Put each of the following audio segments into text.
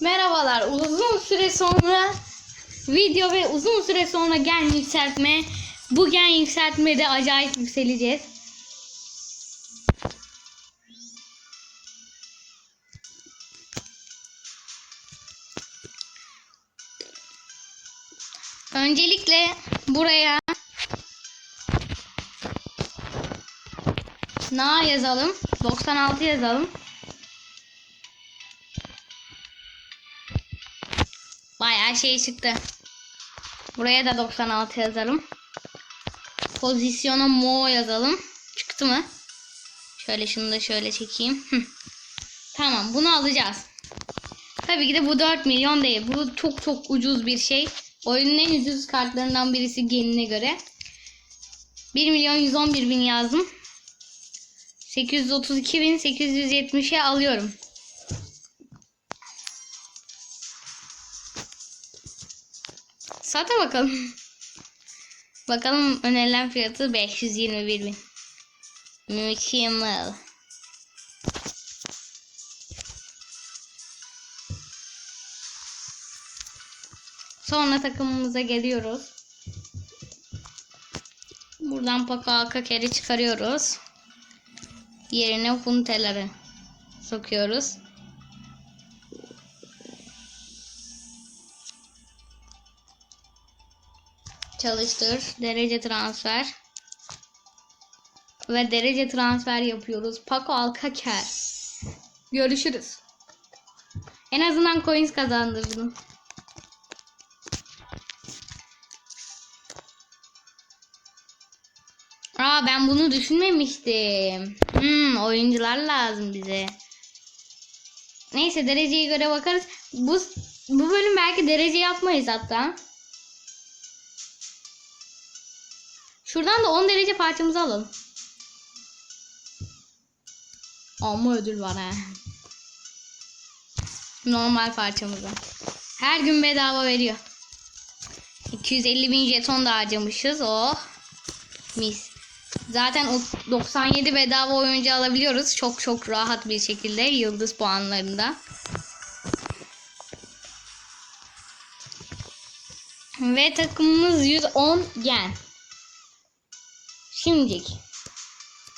Merhabalar. Uzun süre sonra video ve uzun süre sonra gen yükseltme. Bu gen yükseltmede acayip yükseleceğiz. Öncelikle buraya na yazalım. 96 yazalım. Bayağı şey çıktı. Buraya da 96 yazalım. Pozisyona mo yazalım. Çıktı mı? Şöyle şunu da şöyle çekeyim. Tamam bunu alacağız. Tabii ki de bu 4 milyon değil. Bu çok çok ucuz bir şey. Oyunun en ucuz kartlarından birisi genine göre. 1 milyon 111 bin yazdım. 832 bin 870'e alıyorum. Sata bakalım. bakalım önerilen fiyatı 521 bin. Mükemmel. Sonra takımımıza geliyoruz. Buradan Paka Kakeri çıkarıyoruz. Yerine Hunteları sokuyoruz. Çalıştır. Derece transfer. Ve derece transfer yapıyoruz. Paco Alcacer. Görüşürüz. En azından coins kazandırdım. Aa ben bunu düşünmemiştim. Hmm, oyuncular lazım bize. Neyse dereceye göre bakarız. Bu bu bölüm belki derece yapmayız hatta. Şuradan da 10 derece parçamızı alalım. Ama ödül var he. Normal parçamızı. Her gün bedava veriyor. 250 bin jeton da harcamışız. Oh. Mis. Zaten o 97 bedava oyuncu alabiliyoruz. Çok çok rahat bir şekilde yıldız puanlarında. Ve takımımız 110 gen. Şimdilik.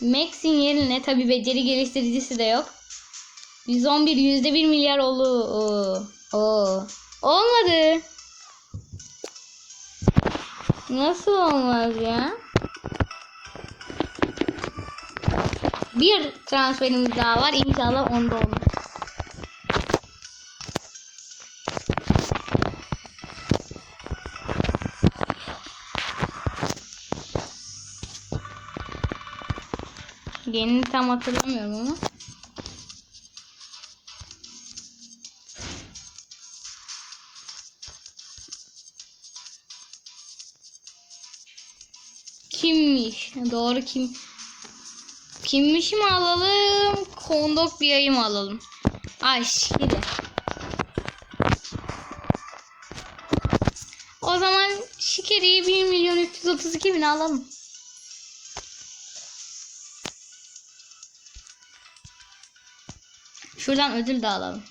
Max'in yerine tabi beceri geliştiricisi de yok. 111 yüzde 1 milyar oldu. Oo. Oo. Olmadı. Nasıl olmaz ya? Bir transferimiz daha var. İnşallah onda olur. Genini tam hatırlamıyorum ama. Kimmiş? Doğru kim? Kimmişi mi alalım? Kondok bir ayı mı alalım? Ay şikiri. O zaman şikeriyi 1 milyon 332 bin alalım. Şuradan ödül de alalım.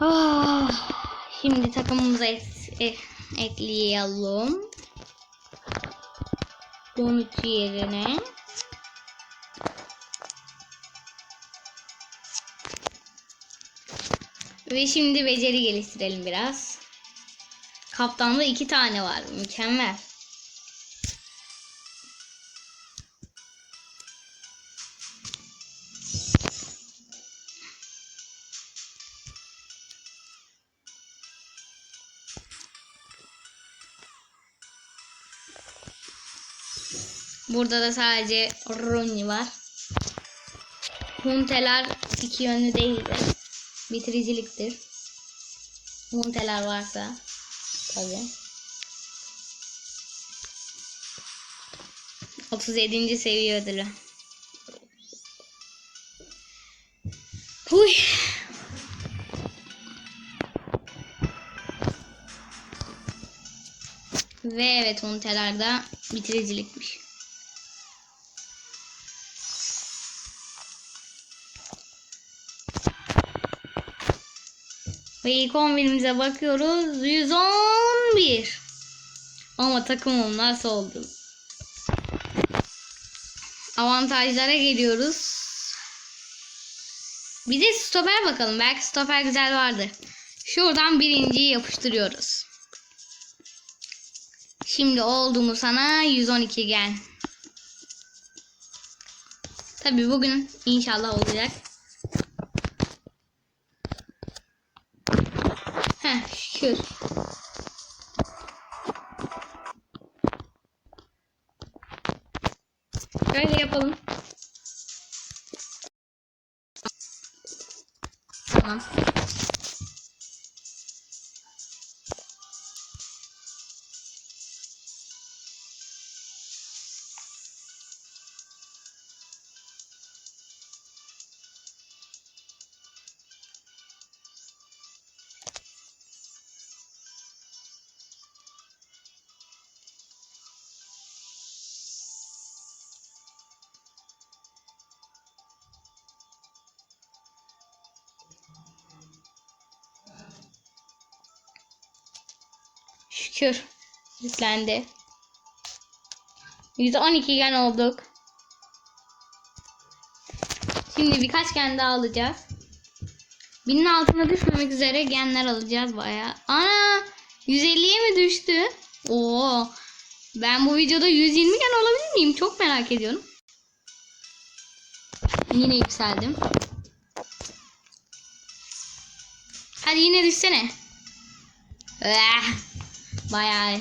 Ah, şimdi takımımıza e- ekleyelim. Donut yerine. Ve şimdi beceri geliştirelim biraz. Kaptanda iki tane var. Mükemmel. Burada da sadece Rooney var. Hunteler iki yönlü değildir. Bitiriciliktir. Hunteler varsa tabi. 37. seviye ödülü. Huy. Ve evet unitelerde bitiricilikmiş. Ve ilk 11'imize bakıyoruz. 111. Ama takımım nasıl oldu? Avantajlara geliyoruz. Bir de stoper bakalım. Belki stoper güzel vardır. Şuradan birinciyi yapıştırıyoruz. Şimdi oldu mu sana 112 gel. Tabi bugün inşallah olacak. Şükür. Böyle yapalım. Tamam. Şükür. Yüklendi. 112 gen olduk. Şimdi birkaç gen daha alacağız. Binin altına düşmemek üzere genler alacağız baya. Ana 150'ye mi düştü? Oo. Ben bu videoda 120 gen olabilir miyim? Çok merak ediyorum. Yine yükseldim. Hadi yine düşsene. Ah, Bayağı.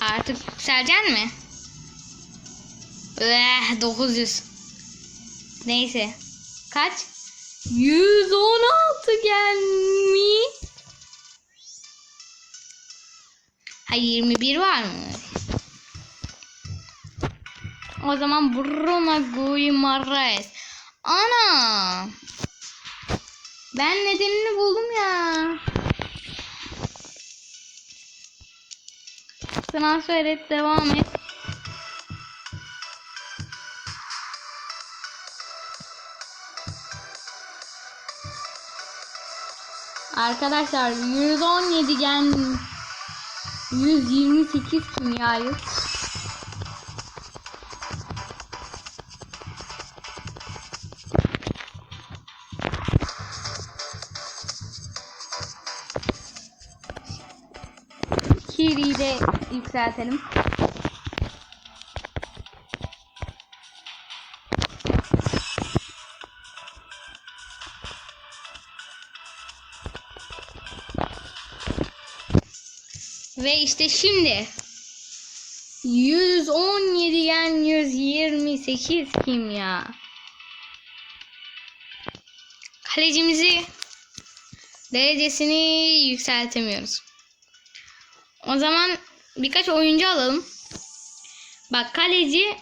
Artık yükseleceksin mi? Eh, 900. Neyse. Kaç? 116 gelmiş. Ha 21 var mı? O zaman Bruno Guimaraes. Ana! Ben nedenini buldum ya. Transfer et devam et. Arkadaşlar 117 gen 128 kimyayı yükseltelim. Ve işte şimdi 117 yen 128 kimya. Kalecimizi derecesini yükseltemiyoruz. O zaman birkaç oyuncu alalım. Bak kaleci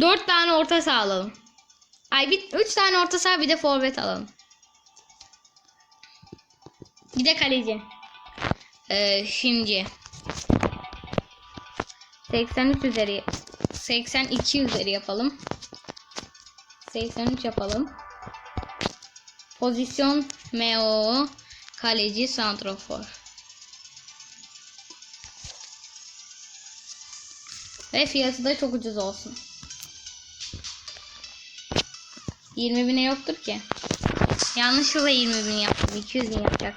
4 tane orta saha alalım. Ay bir 3 tane orta saha bir de forvet alalım. Bir de kaleci. Ee, şimdi 83 üzeri 82 üzeri yapalım. 83 yapalım. Pozisyon MO kaleci santrofor. Ve fiyatı da çok ucuz olsun. 20 bine yoktur ki. Yanlışlıkla 20 bin yaptım. 200 bin yapacak.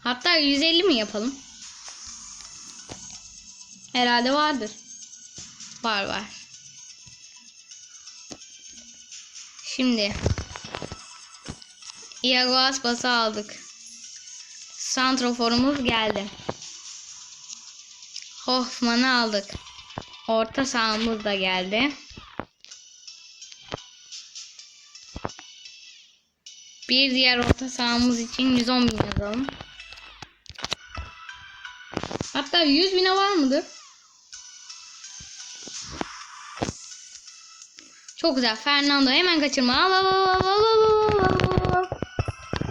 Hatta 150 mi yapalım? Herhalde vardır. Var var. Şimdi Iago Aspas'ı aldık. Santroforumuz geldi. Hoffman'ı aldık. Orta sahamız da geldi. Bir diğer orta sahamız için 110 bin yazalım. Hatta 100 bine var mıdır? Çok güzel. Fernando hemen kaçırma. Al al al al al al.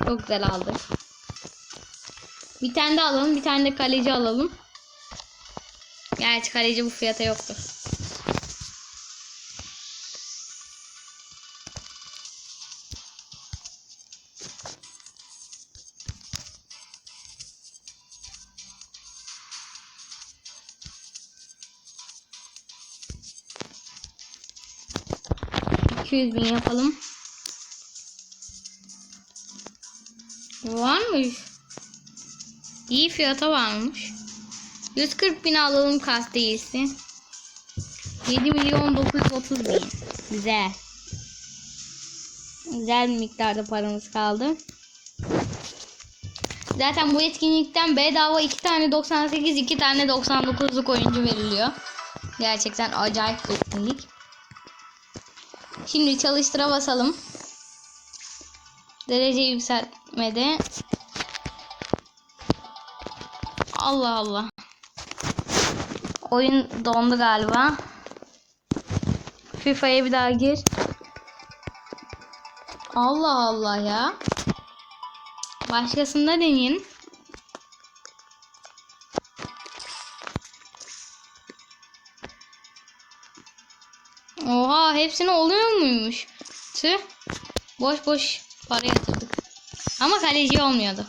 Çok güzel aldı. Bir tane de alalım. Bir tane de kaleci alalım. Gerçi kaleci bu fiyata yüz bin yapalım. Varmış. İyi fiyata varmış. 140 bin alalım kas değilse. 7 milyon 930 bin. Güzel. Güzel bir miktarda paramız kaldı. Zaten bu etkinlikten bedava 2 tane 98 2 tane 99'luk oyuncu veriliyor. Gerçekten acayip bir etkinlik. Şimdi çalıştıra basalım. Derece yükseltmede. Allah Allah. Oyun dondu galiba. FIFA'ya bir daha gir. Allah Allah ya. Başkasında deneyin. Oha hepsine oluyor muymuş? Tüh. Boş boş para yatırdık. Ama kaleci olmuyordu.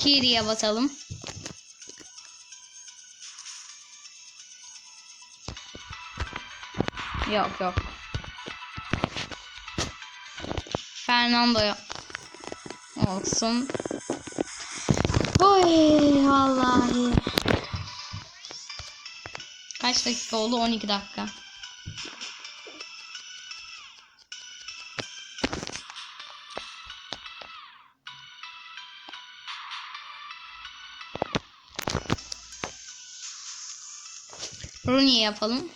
Kiri'ye basalım. Yok yok. Fernando olsun. Oy vallahi. Kaç dakika oldu? 12 dakika. Rooney yapalım.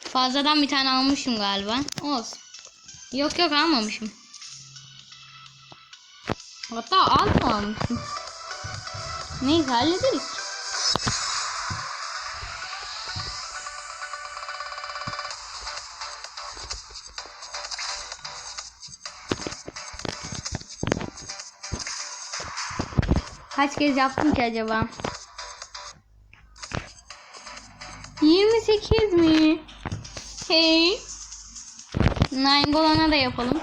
Fazladan bir tane almışım galiba. Olsun. Yok yok almamışım. Hatta almışım? Neyse hallederiz. Kaç kez yaptım ki acaba? 28 mi? Hey. Nainggolan'a da yapalım.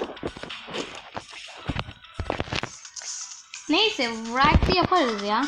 Neyse, Wright'ı yaparız ya.